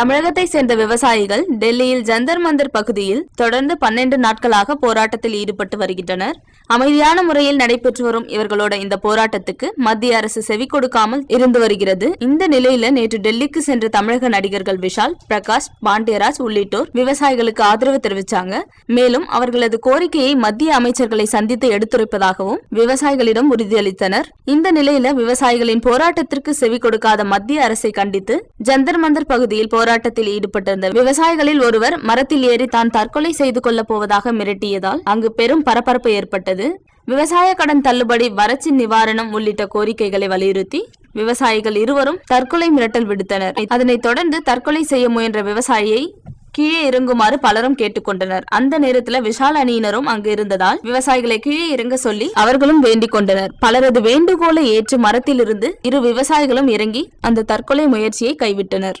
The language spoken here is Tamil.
தமிழகத்தை சேர்ந்த விவசாயிகள் டெல்லியில் ஜந்தர் மந்தர் பகுதியில் தொடர்ந்து பன்னெண்டு நாட்களாக போராட்டத்தில் ஈடுபட்டு வருகின்றனர். அமைதியான முறையில் நடைபெற்று வரும் இவர்களோட இந்த போராட்டத்துக்கு மத்திய அரசு செவி கொடுக்காமல் இருந்து வருகிறது. இந்த நிலையில நேற்று டெல்லிக்கு சென்ற தமிழக நடிகர்கள் விஷால் பிரகாஷ் பாண்டியராஜ் உள்ளிட்டோர் விவசாயிகளுக்கு ஆதரவு தெரிவிச்சாங்க. மேலும் அவர்களது கோரிக்கையை மத்திய அமைச்சர்களை சந்தித்து எடுத்துரைப்பதாகவும் விவசாயிகளிடம் உறுதியளித்தனர். இந்த நிலையில விவசாயிகளின் போராட்டத்திற்கு செவி கொடுக்காத மத்திய அரசை கண்டித்து ஜந்தர் மந்தர் பகுதியில் போராட்டத்தில் ஈடுபட்டிருந்த விவசாயிகளில் ஒருவர் மரத்தில் ஏறி தான் தற்கொலை செய்து கொள்ளப் போவதாக மிரட்டியதால் அங்கு பெரும் பரபரப்பு ஏற்பட்டது. விவசாய கடன் தள்ளுபடி வறட்சி நிவாரணம் உள்ளிட்ட கோரிக்கைகளை வலியுறுத்தி விவசாயிகள் இருவரும் தற்கொலை மிரட்டல் விடுத்தனர். அதனைத் தொடர்ந்து தற்கொலை செய்ய முயன்ற விவசாயியை கீழே இறங்குமாறு பலரும் கேட்டுக்கொண்டனர். அந்த நேரத்துல விஷால் அணியினரும் அங்கு இருந்ததால் விவசாயிகளை கீழே இறங்க சொல்லி அவர்களும் வேண்டிக் கொண்டனர். பலரது வேண்டுகோளை ஏற்று மரத்திலிருந்து இரு விவசாயிகளும் இறங்கி அந்த தற்கொலை முயற்சியை கைவிட்டனர்.